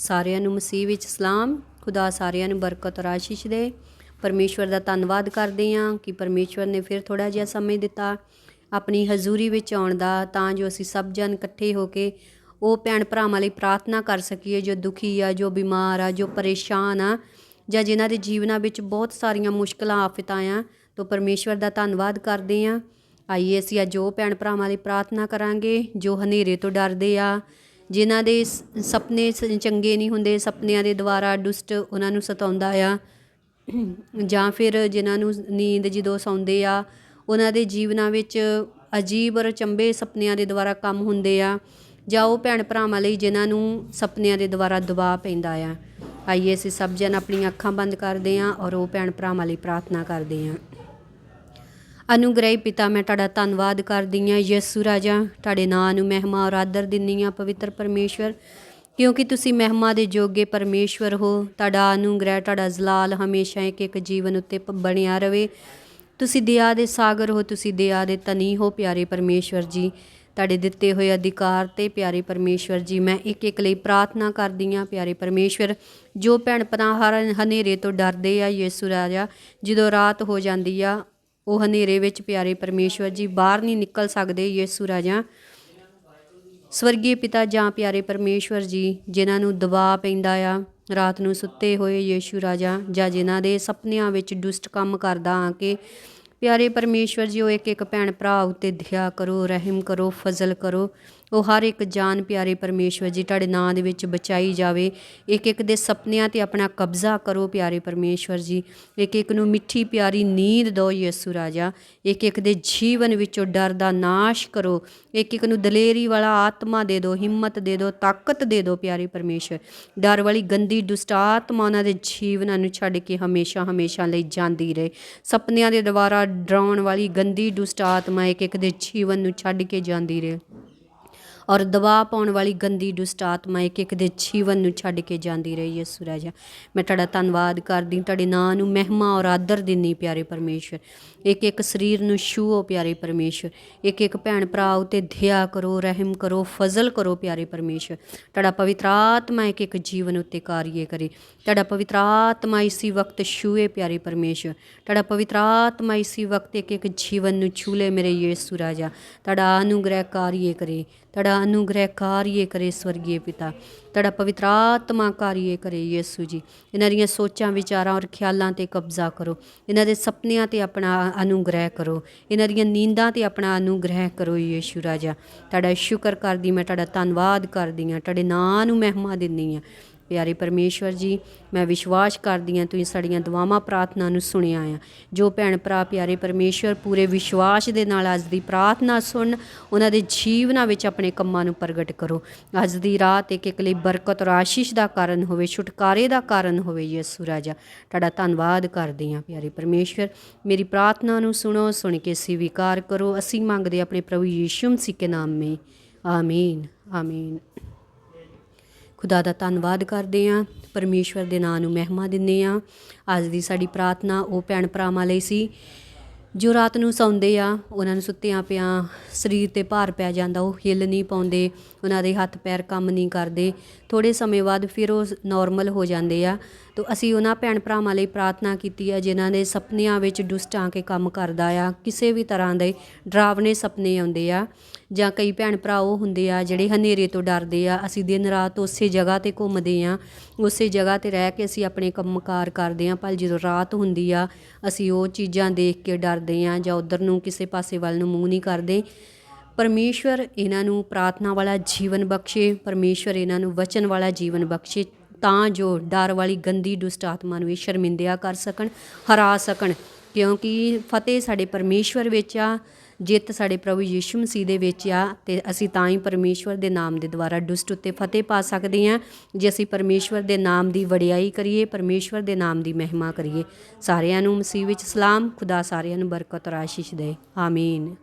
ਸਾਰਿਆਂ ਨੂੰ ਮਸੀਹ ਵਿੱਚ ਸਲਾਮ। ਖੁਦਾ ਸਾਰਿਆਂ ਨੂੰ ਬਰਕਤ ਔਰ ਆਸ਼ੀਸ਼ ਦੇ। ਪਰਮੇਸ਼ਵਰ ਦਾ ਧੰਨਵਾਦ ਕਰਦੇ ਹਾਂ ਕਿ ਪਰਮੇਸ਼ਵਰ ਨੇ ਫਿਰ ਥੋੜਾ ਜਿਹਾ ਸਮੇਂ ਦਿੱਤਾ ਆਪਣੀ ਹਜ਼ੂਰੀ ਵਿੱਚ ਆਉਣ ਦਾ, ਤਾਂ ਜੋ ਅਸੀਂ ਸਭ ਜਨ ਇਕੱਠੇ ਹੋ ਕੇ ਉਹ ਭੈਣ ਭਰਾਵਾਂ ਲਈ ਪ੍ਰਾਰਥਨਾ ਕਰ ਸਕੀਏ, ਜੋ ਦੁਖੀ ਆ, ਜੋ ਬਿਮਾਰ ਆ, ਜੋ ਪਰੇਸ਼ਾਨ ਆ, ਜਾਂ ਜਿਨ੍ਹਾਂ ਦੇ ਜੀਵਨਾਂ ਵਿੱਚ ਬਹੁਤ ਸਾਰੀਆਂ ਮੁਸ਼ਕਲਾਂ, ਆਫਤਾਂ ਆ, ਤੋਂ ਪਰਮੇਸ਼ਵਰ ਦਾ ਧੰਨਵਾਦ ਕਰਦੇ ਹਾਂ। ਆਈਏ ਅਸੀਂ ਅੱਜ ਉਹ ਭੈਣ ਭਰਾਵਾਂ ਲਈ ਪ੍ਰਾਰਥਨਾ ਕਰਾਂਗੇ, ਜੋ ਹਨੇਰੇ ਤੋਂ ਡਰਦੇ ਆ ਜਿਨ੍ਹਾਂ ਦੇ ਸ- ਸੁਪਨੇ ਸ- ਚੰਗੇ ਨਹੀਂ ਹੁੰਦੇ, ਸੁਪਨਿਆਂ ਦੇ ਦੁਆਰਾ ਦੁਸ਼ਟ ਉਹਨਾਂ ਨੂੰ ਸਤਾਉਂਦਾ ਆ। ਜਾਂ ਫਿਰ ਜਿਨ੍ਹਾਂ ਨੂੰ ਨੀਂਦ ਜਦੋਂ ਸੌਂਦੇ ਆ, ਉਹਨਾਂ ਦੇ ਜੀਵਨਾਂ ਵਿੱਚ ਅਜੀਬ ਔਰ ਚੰਬੇ ਸੁਪਨਿਆਂ ਦੇ ਦੁਆਰਾ ਕੰਮ ਹੁੰਦੇ ਆ। ਜਾਂ ਉਹ ਭੈਣ ਭਰਾਵਾਂ ਲਈ ਜਿਨ੍ਹਾਂ ਨੂੰ ਸੁਪਨਿਆਂ ਦੇ ਦੁਆਰਾ ਦਬਾਅ ਪੈਂਦਾ ਆ। ਆਈਏ ਅਸੀਂ ਸਭ ਜਨ ਆਪਣੀਆਂ ਅੱਖਾਂ ਬੰਦ ਕਰਦੇ ਹਾਂ ਔਰ ਉਹ ਭੈਣ ਭਰਾਵਾਂ ਲਈ ਪ੍ਰਾਰਥਨਾ ਕਰਦੇ ਹਾਂ ਅਨੁਗ੍ਰਹਿ ਪਿਤਾ, ਮੈਂ ਤੁਹਾਡਾ ਧੰਨਵਾਦ ਕਰਦੀ ਹਾਂ। ਯਿਸੂ ਰਾਜਾ, ਤੁਹਾਡੇ ਨਾਂ ਨੂੰ ਮਹਿਮਾ ਔਰ ਆਦਰ ਦਿੰਨੀ ਹਾਂ, ਪਵਿੱਤਰ ਪਰਮੇਸ਼ਵਰ। ਕਿਉਂਕਿ ਤੁਸੀਂ ਮਹਿਮਾ ਦੇ ਜੋਗੇ ਪਰਮੇਸ਼ਵਰ ਹੋ, ਤੁਹਾਡਾ ਅਨੁਗ੍ਰਹਿ, ਤੁਹਾਡਾ ਜ਼ਲਾਲ ਹਮੇਸ਼ਾ ਇੱਕ ਇੱਕ ਜੀਵਨ ਉੱਤੇ ਬਣਿਆ ਰਵੇ। ਤੁਸੀਂ ਦਇਆ ਦੇ ਸਾਗਰ ਹੋ, ਤੁਸੀਂ ਦਇਆ ਦੇ ਤਨੀ ਹੋ, ਪਿਆਰੇ ਪਰਮੇਸ਼ਵਰ ਜੀ। ਤੁਹਾਡੇ ਦਿੱਤੇ ਹੋਏ ਅਧਿਕਾਰ ਤੇ ਪਿਆਰੇ ਪਰਮੇਸ਼ਵਰ ਜੀ, ਮੈਂ ਇੱਕ ਇੱਕ ਲਈ ਪ੍ਰਾਰਥਨਾ ਕਰਦੀ ਹਾਂ, ਪਿਆਰੇ ਪਰਮੇਸ਼ਵਰ। ਜੋ ਭੈਣ ਭਰਾ ਹਰ, ਹਨੇਰੇ ਤੋਂ ਡਰਦੇ ਆ, ਯਿਸੂ ਰਾਜਾ, ਜਦੋਂ ਰਾਤ ਹੋ ਜਾਂਦੀ ਆ ਉਹ ਹਨੇਰੇ ਵਿੱਚ, ਪਿਆਰੇ ਪਰਮੇਸ਼ਵਰ ਜੀ, ਬਾਹਰ ਨਹੀਂ ਨਿਕਲ ਸਕਦੇ ਯਿਸੂ ਰਾਜਾ। ਸਵਰਗੀ ਪਿਤਾ ਜਾਂ ਪਿਆਰੇ ਪਰਮੇਸ਼ਵਰ ਜੀ, ਜਿਨ੍ਹਾਂ ਨੂੰ ਦਬਾਅ ਪੈਂਦਾ ਆ, ਰਾਤ ਨੂੰ ਸੁੱਤੇ ਹੋਏ ਯੀਸ਼ੂ ਰਾਜਾ ਜਾਂ ਜਿਨ੍ਹਾਂ ਦੇ ਸੁਪਨਿਆਂ ਵਿੱਚ ਦੁਸ਼ਟ ਕੰਮ ਕਰਦਾ ਆ ਕੇ, ਪਿਆਰੇ ਪਰਮੇਸ਼ਵਰ ਜੀ, ਉਹ ਇੱਕ ਇੱਕ ਭੈਣ ਭਰਾ ਉੱਤੇ ਦਇਆ ਕਰੋ, ਰਹਿਮ ਕਰੋ, ਫਜ਼ਲ ਕਰੋ। ਉਹ ਹਰ ਇੱਕ ਜਾਨ ਪਿਆਰੇ ਪਰਮੇਸ਼ਵਰ ਜੀ ਤੁਹਾਡੇ ਨਾਂ ਦੇ ਵਿੱਚ ਬਚਾਈ ਜਾਵੇ। ਇੱਕ ਇੱਕ ਦੇ ਸੁਪਨਿਆਂ ਤੇ ਆਪਣਾ ਕਬਜ਼ਾ ਕਰੋ ਪਿਆਰੇ ਪਰਮੇਸ਼ਵਰ ਜੀ। ਇੱਕ ਇੱਕ ਨੂੰ ਮਿੱਠੀ ਪਿਆਰੀ ਨੀਂਦ ਦਿਓ ਯਿਸੂ ਰਾਜਾ। ਇੱਕ ਇੱਕ ਦੇ ਜੀਵਨ ਵਿੱਚੋਂ ਡਰ ਦਾ ਨਾਸ਼ ਕਰੋ। ਇੱਕ ਇੱਕ ਨੂੰ ਦਲੇਰੀ ਵਾਲਾ ਆਤਮਾ ਦੇ ਦਿਓ, ਹਿੰਮਤ ਦੇ ਦਿਓ, ਤਾਕਤ ਦੇ ਦਿਓ ਪਿਆਰੇ ਪਰਮੇਸ਼ਵਰ। ਡਰ ਵਾਲੀ, ਗੰਦੀ, ਦੁਸ਼ਟ ਆਤਮਾ ਉਹਨਾਂ ਦੇ ਜੀਵਨਾਂ ਨੂੰ ਛੱਡ ਕੇ ਹਮੇਸ਼ਾ ਹਮੇਸ਼ਾ ਲਈ ਜਾਂਦੀ ਰਹੇ। ਸੁਪਨਿਆਂ ਦੇ ਦੁਆਰਾ ਡਰਾਉਣ ਵਾਲੀ, ਗੰਦੀ, ਦੁਸ਼ਟ ਆਤਮਾ ਇੱਕ ਇੱਕ ਦੇ ਜੀਵਨ ਨੂੰ ਛੱਡ ਕੇ ਜਾਂਦੀ ਰਹੇ। ਔਰ ਦਬਾਅ ਪਾਉਣ ਵਾਲੀ ਗੰਦੀ ਦੁਸ਼ਟ ਆਤਮਾ ਇੱਕ ਇੱਕ ਦੇ ਜੀਵਨ ਨੂੰ ਛੱਡ ਕੇ ਜਾਂਦੀ ਰਹੀ ਯਿਸੂ ਰਾਜਾ। ਮੈਂ ਤੁਹਾਡਾ ਧੰਨਵਾਦ ਕਰਦੀ ਤੁਹਾਡੇ ਨਾਂ ਨੂੰ ਮਹਿਮਾ ਔਰ ਆਦਰ ਦਿੰਨੀ ਪਿਆਰੇ ਪਰਮੇਸ਼ਵਰ। ਇੱਕ ਇੱਕ ਸਰੀਰ ਨੂੰ ਛੂਓ ਪਿਆਰੇ ਪਰਮੇਸ਼ਵਰ। ਇੱਕ ਇੱਕ ਭੈਣ ਭਰਾ ਉਤੇ ਦਇਆ ਕਰੋ, ਰਹਿਮ ਕਰੋ, ਫਜ਼ਲ ਕਰੋ ਪਿਆਰੇ ਪਰਮੇਸ਼ਵਰ। ਤੁਹਾਡਾ ਪਵਿੱਤਰ ਆਤਮਾ ਇੱਕ ਇੱਕ ਜੀਵਨ ਉੱਤੇ ਕਾਰਿਏ ਕਰੇ। ਤੁਹਾਡਾ ਪਵਿੱਤਰ ਆਤਮਾ ਇਸੀ ਵਕਤ ਛੂਏ ਪਿਆਰੇ ਪਰਮੇਸ਼ਵਰ। ਤੁਹਾਡਾ ਪਵਿੱਤਰ ਆਤਮਾ ਇਸੀ ਵਕਤ ਇੱਕ ਇੱਕ ਜੀਵਨ ਨੂੰ ਛੂਲੇ ਮੇਰੇ ਯਿਸੂ ਰਾਜਾ। ਤੁਹਾਡਾ ਅਨੁਗ੍ਰਹਿ ਕਾਰਿਏ ਕਰੇ। ਤੁਹਾਡਾ ਅਨੁਗ੍ਰਹਿ ਕਾਰਿਏ ਕਰੇ ਸਵਰਗੀ ਪਿਤਾ ਤੁਹਾਡਾ ਪਵਿੱਤਰ ਆਤਮਾ ਕਾਰਿਏ ਕਰੇ ਯਿਸੂ ਜੀ ਇਹਨਾਂ ਦੀਆਂ ਸੋਚਾਂ ਵਿਚਾਰਾਂ ਔਰ ਖਿਆਲਾਂ ਤੇ ਕਬਜ਼ਾ ਕਰੋ ਇਹਨਾਂ ਦੇ ਸੁਪਨਿਆਂ ਤੇ ਆਪਣਾ ਅਨੁਗ੍ਰਹਿ ਕਰੋ ਇਹਨਾਂ ਦੀਆਂ ਨੀਂਦਾਂ ਤੇ ਆਪਣਾ ਅਨੁਗ੍ਰਹਿ ਕਰੋ ਯਿਸੂ ਰਾਜਾ ਤੁਹਾਡਾ ਸ਼ੁਕਰ ਕਰਦੀ ਮੈਂ ਤੁਹਾਡਾ ਧੰਨਵਾਦ ਕਰਦੀ ਹਾਂ ਤੁਹਾਡੇ ਨਾਂ ਨੂੰ ਮਹਿਮਾ ਦਿੰਦੀ ਹਾਂ ਪਿਆਰੇ ਪਰਮੇਸ਼ਵਰ ਜੀ, ਮੈਂ ਵਿਸ਼ਵਾਸ ਕਰਦੀ ਹਾਂ ਤੁਸੀਂ ਸਾਡੀਆਂ ਦੁਆਵਾਂ ਪ੍ਰਾਰਥਨਾ ਨੂੰ ਸੁਣਿਆ ਆ। ਜੋ ਭੈਣ ਭਰਾ ਪਿਆਰੇ ਪਰਮੇਸ਼ਵਰ ਪੂਰੇ ਵਿਸ਼ਵਾਸ ਦੇ ਨਾਲ ਅੱਜ ਦੀ ਪ੍ਰਾਰਥਨਾ ਸੁਣ ਉਹਨਾਂ ਦੇ ਜੀਵਨਾਂ ਵਿੱਚ ਆਪਣੇ ਕੰਮਾਂ ਨੂੰ ਪ੍ਰਗਟ ਕਰੋ। ਅੱਜ ਦੀ ਰਾਤ ਇੱਕ ਇੱਕ ਲਈ ਬਰਕਤ ਔਰ ਆਸ਼ੀਸ਼ ਦਾ ਕਾਰਨ ਹੋਵੇ, ਛੁਟਕਾਰੇ ਦਾ ਕਾਰਨ ਹੋਵੇ ਯਿਸੂ ਰਾਜਾ। ਤੁਹਾਡਾ ਧੰਨਵਾਦ ਕਰਦੀ ਹਾਂ ਪਿਆਰੇ ਪਰਮੇਸ਼ਵਰ। ਮੇਰੀ ਪ੍ਰਾਰਥਨਾ ਨੂੰ ਸੁਣੋ, ਸੁਣ ਕੇ ਸਵੀਕਾਰ ਕਰੋ। ਅਸੀਂ ਮੰਗਦੇ ਆਪਣੇ ਪ੍ਰਭੂ ਯੀਸ਼ੂ ਮਸੀਹ ਕੇ ਨਾਮ ਮੇ। ਆਮੀਨ ਆਮੀਨ। ਖੁਦਾ ਦਾ ਧੰਨਵਾਦ ਕਰਦੇ ਹਾਂ, ਪਰਮੇਸ਼ਵਰ ਦੇ ਨਾਂ ਨੂੰ ਮਹਿਮਾ ਦਿੰਦੇ ਹਾਂ। ਅੱਜ ਦੀ ਸਾਡੀ ਪ੍ਰਾਰਥਨਾ ਉਹ ਭੈਣ ਭਰਾਵਾਂ ਲਈ ਸੀ, ਜੋ ਰਾਤ ਨੂੰ ਸੌਂਦੇ ਆ, ਉਹਨਾਂ ਨੂੰ ਸੁੱਤਿਆਂ ਪਿਆਂ ਸਰੀਰ ਤੇ ਭਾਰ ਪੈ ਜਾਂਦਾ, ਉਹ ਹਿੱਲ ਨਹੀਂ ਪਾਉਂਦੇ, ਉਹਨਾਂ ਦੇ ਹੱਥ ਪੈਰ ਕੰਮ ਨਹੀਂ ਕਰਦੇ। ਥੋੜੇ ਸਮੇਂ ਬਾਅਦ ਫਿਰ ਉਹ ਨਾਰਮਲ ਹੋ ਜਾਂਦੇ ਆ। ਤੋ ਅਸੀਂ ਉਹਨਾਂ ਭੈਣ ਭਰਾਵਾਂ ਲਈ ਪ੍ਰਾਰਥਨਾ ਕੀਤੀ ਆ, ਜਿਨ੍ਹਾਂ ਦੇ ਸੁਪਨਿਆਂ ਵਿੱਚ ਦੁਸ਼ਟ ਆ ਕੇ ਕੰਮ ਕਰਦਾ ਆ। ਕਿਸੇ ਵੀ ਤਰ੍ਹਾਂ ਦੇ ਡਰਾਵਨੇ ਸੁਪਨੇ ਆਉਂਦੇ ਆ। ਜਾਂ ਕਈ ਭੈਣ ਭਰਾ ਉਹ ਹੁੰਦੇ ਆ ਜਿਹੜੇ ਹਨੇਰੇ ਤੋਂ ਡਰਦੇ ਆ, ਅਸੀਂ ਦਿਨ ਰਾਤ ਉਸੇ ਜਗ੍ਹਾ ਤੇ ਘੁੰਮਦੇ ਆ, ਉਸੇ ਜਗ੍ਹਾ ਤੇ ਰਹਿ ਕੇ ਅਸੀਂ ਆਪਣੇ ਕੰਮਕਾਰ ਕਰਦੇ ਆ, ਪਰ ਜਦੋਂ ਰਾਤ ਹੁੰਦੀ ਆ, ਅਸੀਂ ਉਹ ਚੀਜ਼ਾਂ ਦੇਖ ਕੇ ਡਰਦੇ ਆ ਜਾਂ ਉਧਰ ਨੂੰ ਕਿਸੇ ਪਾਸੇ ਵੱਲ ਨੂੰ ਮੂੰਹ ਨਹੀਂ ਕਰਦੇ। ਪਰਮੇਸ਼ਵਰ ਇਹਨਾਂ ਨੂੰ ਪ੍ਰਾਰਥਨਾ ਵਾਲਾ ਜੀਵਨ ਬਖਸ਼ੇ, ਪਰਮੇਸ਼ਵਰ ਇਹਨਾਂ ਨੂੰ ਵਚਨ ਵਾਲਾ ਜੀਵਨ ਬਖਸ਼ੇ, ਤਾਂ ਜੋ ਡਰ ਵਾਲੀ, ਗੰਦੀ, ਦੁਸ਼ਟ ਆਤਮਾ ਨੂੰ ਇਹ ਸ਼ਰਮਿੰਦਿਆ ਕਰ ਸਕਣ, ਹਰਾ ਸਕਣ। ਕਿਉਂਕਿ ਫਤਿਹ ਸਾਡੇ ਪਰਮੇਸ਼ਵਰ ਵਿੱਚ ਆ ਜਿੱਤ ਸਾਡੇ ਪ੍ਰਭੂ ਯੀਸ਼ੂ ਮਸੀਹ ਦੇ ਵਿੱਚ ਆ ਤੇ ਅਸੀਂ ਤਾਂ ਹੀ ਪਰਮੇਸ਼ਵਰ ਦੇ ਨਾਮ ਦੇ ਦੁਆਰਾ ਦੁਸ਼ਟ ਉੱਤੇ ਫਤਿਹ ਪਾ ਸਕਦੇ ਹਾਂ, ਜੇ ਅਸੀਂ ਪਰਮੇਸ਼ਵਰ ਦੇ ਨਾਮ ਦੀ ਵਡਿਆਈ ਕਰੀਏ, ਪਰਮੇਸ਼ਵਰ ਦੇ ਨਾਮ ਦੀ ਮਹਿਮਾ ਕਰੀਏ। ਸਾਰਿਆਂ ਨੂੰ ਮਸੀਹ ਵਿੱਚ ਸਲਾਮ, ਖੁਦਾ ਸਾਰਿਆਂ ਨੂੰ ਬਰਕਤ ਔਰ ਆਸ਼ੀਸ਼ ਦੇ। ਆਮੀਨ।